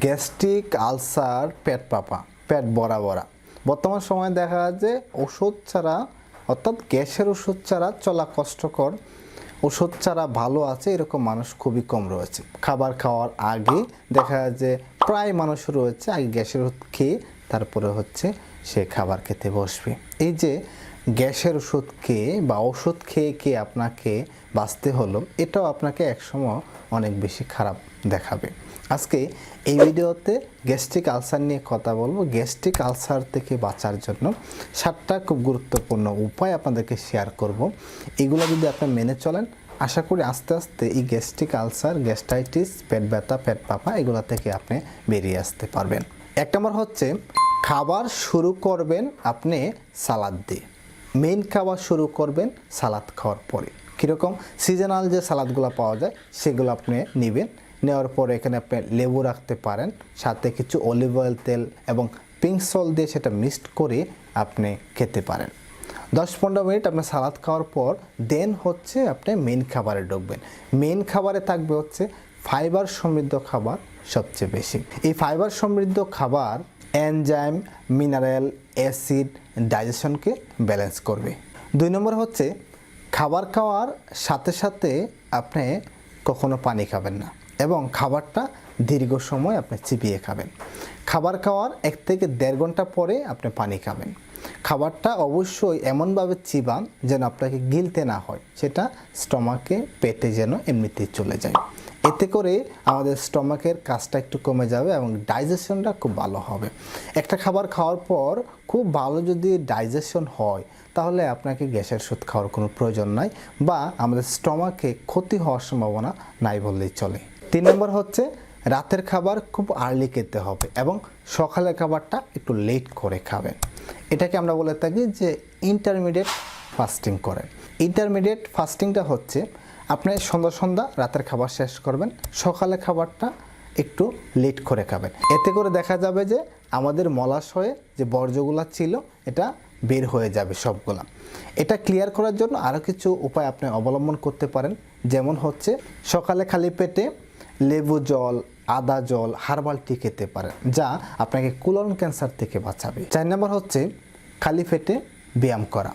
Gastric ulcer পেট পাপা, পেট বড়া বড়া। বর্তমান সময়ে দেখা যায় যে ওষুধ ছাড়া, অর্থাৎ গ্যাসের ওষুধ ছাড়া চলা কষ্টকর, ওষুধ ছাড়া ভালো আছে এরকম মানুষ খুবই কম রয়েছে। খাবার খাওয়ার আগে দেখা যায় যে প্রায় মানুষ রয়েছে, আগে গ্যাসের ওষুধ খেয়ে তারপরে হচ্ছে সে খাবার খেতে বসবে। এই যে গ্যাসের ওষুধ খেয়ে বা ওষুধ খেয়ে খেয়ে আপনাকে বাঁচতে হলো, এটাও আপনাকে একসময় অনেক বেশি খারাপ দেখাবে। আজকে এই ভিডিওতে গ্যাস্ট্রিক আলসার নিয়ে কথা বলব। গ্যাস্ট্রিক আলসার থেকে বাঁচার জন্য সাতটা খুব গুরুত্বপূর্ণ উপায় আপনাদেরকে শেয়ার করব। এগুলো যদি আপনি মেনে চলেন, আশা করি আস্তে আস্তে এই গ্যাস্ট্রিক আলসার, গ্যাস্ট্রাইটিস, পেট ব্যথা, পেট পাপা, এগুলো থেকে আপনি বেরিয়ে আসতে পারবেন। এক নম্বর হচ্ছে, খাবার শুরু করবেন আপনি সালাদ দিয়ে। মেইন খাবার শুরু করবেন সালাদ খাওয়ার পরে। কীরকম? সিজনাল যে সালাদগুলো পাওয়া যায়, সেগুলো আপনি নেবেন। নেওয়ার পরে এখানে আপনি লেবু রাখতে পারেন। সাথে কিছু অলিভ অয়েল তেল এবং পিঙ্ক সল দিয়ে সেটা মিক্সড করে আপনি খেতে পারেন। দশ পনেরো মিনিট আপনি সালাদ খাওয়ার পর দেন হচ্ছে আপনি মেন খাবারে ঢুকবেন। মেন খাবারে থাকবে হচ্ছে ফাইবার সমৃদ্ধ খাবার সবচেয়ে বেশি। এই ফাইবার সমৃদ্ধ খাবার এনজাইম মিনারেল অ্যাসিড ডাইজেশনকে ব্যালেন্স করবে। দুই নম্বর হচ্ছে খাবার খাওয়ার সাথে সাথে আপনি কখনো পানি খাবেন না। এবং খাবারটা দীর্ঘ সময় আপনি চিবিয়ে খাবেন। খাবার খাওয়ার এক থেকে দেড় ঘণ্টা পরে আপনি পানি খাবেন। খাবারটা অবশ্যই এমনভাবে চিবান যেন আপনাকে গিলতে না হয়, সেটা স্টমাকে, পেটে যেন এমনিতেই চলে যায়। এতে করে আমাদের স্টমাকের কাজটা একটু কমে যাবে এবং ডাইজেশনটা খুব ভালো হবে। একটা খাবার খাওয়ার পর খুব ভালো যদি ডাইজেশন হয়, তাহলে আপনাকে গ্যাসের ওষুধ খাওয়ার কোনো প্রয়োজন নাই বা আমাদের স্টমাকে ক্ষতি হওয়ার সম্ভাবনা নাই বললেই চলে। তিন নম্বর হচ্ছে, রাতের খাবার খুব আর্লি খেতে হবে এবং সকালের খাবারটা একটু লেট করে খাবেন। এটাকে আমরা বলে থাকি যে ইন্টারমিডিয়েট ফাস্টিং করেন। ইন্টারমিডিয়েট ফাস্টিংটা হচ্ছে, আপনি সন্ধ্যা সন্ধ্যা রাতের খাবার শেষ করবেন সকালে খাবারটা একটু লেট করে খাবেন। এতে করে দেখা যাবে যে আমাদের মলাশয়ে যে বর্জ্যগুলা ছিল, এটা বের হয়ে যাবে সবগুলা। এটা ক্লিয়ার করার জন্য আরও কিছু উপায় আপনি অবলম্বন করতে পারেন। যেমন হচ্ছে, সকালে খালি পেটে লেবু জল, আদা জল, হার্বাল টি খেতে পারেন, যা আপনাকে কুলন ক্যান্সার থেকে বাঁচাবে। চার নম্বর হচ্ছে খালি পেটে ব্যায়াম করা।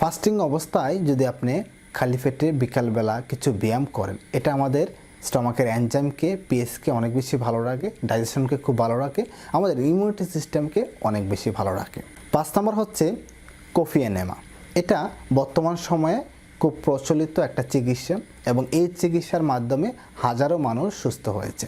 ফাস্টিং অবস্থায় যদি আপনি খালি পেটে বিকালবেলা কিছু ব্যায়াম করেন, এটা আমাদের স্টমাকের অ্যানজাইমকে পিএসকে অনেক বেশি ভালো রাখে, ডাইজেশনকে খুব ভালো রাখে, আমাদের ইমিউনিটি সিস্টেমকে অনেক বেশি ভালো রাখে। পাঁচ নম্বর হচ্ছে কফি এনেমা। এটা বর্তমান সময়ে খুব প্রচলিত একটা চিকিৎসা এবং এই চিকিৎসার মাধ্যমে হাজারো মানুষ সুস্থ হয়েছে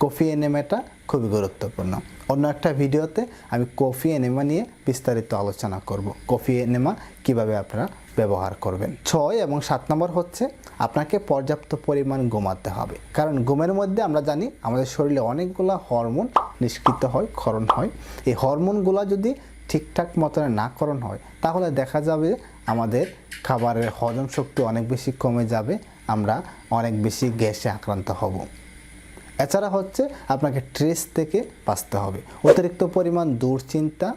কফি এনেমাটা খুবই গুরুত্বপূর্ণ। অন্য একটা ভিডিওতে আমি কফি এনেমা নিয়ে বিস্তারিত আলোচনা করব। কফি এনেমা কীভাবে আপনারা ব্যবহার করবেন? ছয় এবং সাত নম্বর হচ্ছে আপনাকে পর্যাপ্ত পরিমাণ ঘুমাতে হবে। কারণ ঘুমের মধ্যে আমরা জানি আমাদের শরীরে অনেকগুলো হরমোন নিষ্কৃত হয়, ক্ষরণ হয়। এই হরমোনগুলো যদি ঠিকঠাক মতন না করণ হয়, তাহলে দেখা যাবে আমাদের খাবারের হজম শক্তি অনেক বেশি কমে যাবে, আমরা অনেক বেশি গ্যাসে আক্রান্ত হব। এছাড়া হচ্ছে আপনাকে স্ট্রেস থেকে বাঁচতে হবে। অতিরিক্ত পরিমাণ দুশ্চিন্তা,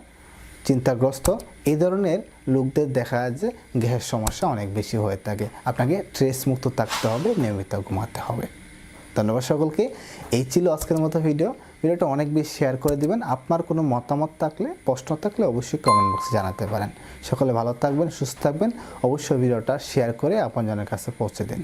চিন্তাগ্রস্ত, এই ধরনের লোকদের দেখা যায় যে গ্যাসের সমস্যা অনেক বেশি হয়ে থাকে। আপনাকে স্ট্রেস মুক্ত থাকতে হবে, নিয়মিত ঘুমাতে হবে। ধন্যবাদ সকলকে। এই ছিল আজকের মতো ভিডিও। ভিডিওটা অনেক বেশি শেয়ার করে দিবেন। আপনার কোনো মতামত থাকলে, প্রশ্ন থাকলে অবশ্যই কমেন্ট বক্সে জানাতে পারেন। সকলে ভালো থাকবেন, সুস্থ থাকবেন। অবশ্যই ভিডিওটা শেয়ার করে আপনজনের কাছে পৌঁছে দিন।